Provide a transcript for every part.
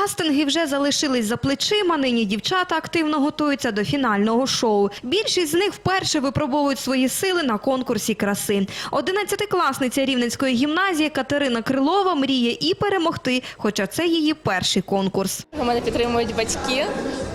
Кастинги вже залишились за плечима. Нині дівчата активно готуються до фінального шоу. Більшість з них вперше випробовують свої сили на конкурсі краси. Одинадцятикласниця Рівненської гімназії Катерина Крилова мріє і перемогти, хоча це її перший конкурс. Мене підтримують батьки,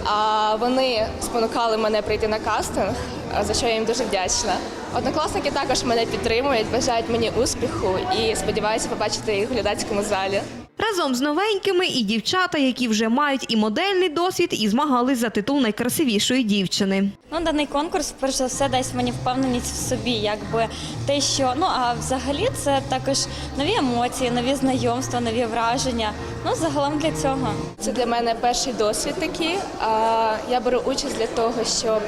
а вони спонукали мене прийти на кастинг, за що я їм дуже вдячна. Однокласники також мене підтримують, бажають мені успіху і сподіваюся побачити їх в глядацькому залі. Разом з новенькими і дівчата, які вже мають і модельний досвід, і змагались за титул найкрасивішої дівчини. Ну, даний конкурс, перш за все, дасть мені впевненість в собі, якби те, що ну а взагалі це також нові емоції, нові знайомства, нові враження. Ну, загалом для цього. Це для мене перший досвід такий. А, Я беру участь для того, щоб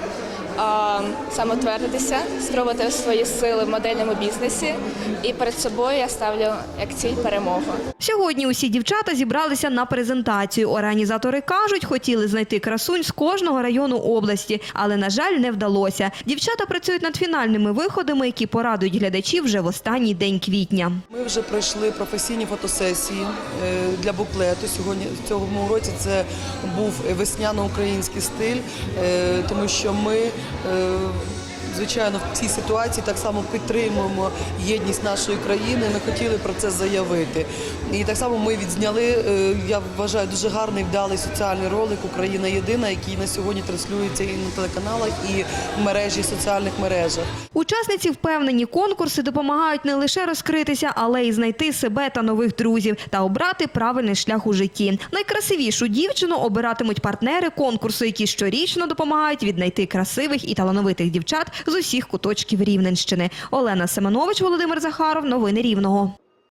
самотвердитися, спробувати свої сили в модельному бізнесі. І перед собою я ставлю як ціль перемогу. Сьогодні усі дівчата зібралися на презентацію. Організатори кажуть, хотіли знайти красунь з кожного району області, але на жаль, не вдалося. Дівчата працюють над фінальними виходами, які порадують глядачів вже в останній день квітня. Ми вже пройшли професійні фотосесії е, для буклету. Сьогодні в цьому році це був весняно-український стиль, е, тому що ми. Uh, Звичайно, в цій ситуації так само підтримуємо єдність нашої країни. Ми хотіли про це заявити. І так само ми відзняли, е, я вважаю, дуже гарний вдалий соціальний ролик Україна єдина, який на сьогодні транслюється і на телеканалах, і в мережі соціальних мережах. Учасниці впевнені, конкурси допомагають не лише розкритися, але й знайти себе та нових друзів та обрати правильний шлях у житті. Найкрасивішу дівчину обиратимуть партнери конкурсу, які щорічно допомагають віднайти красивих і талановитих дівчат з усіх куточків Рівненщини. Олена Семенович, Володимир Захаров. Новини Рівного.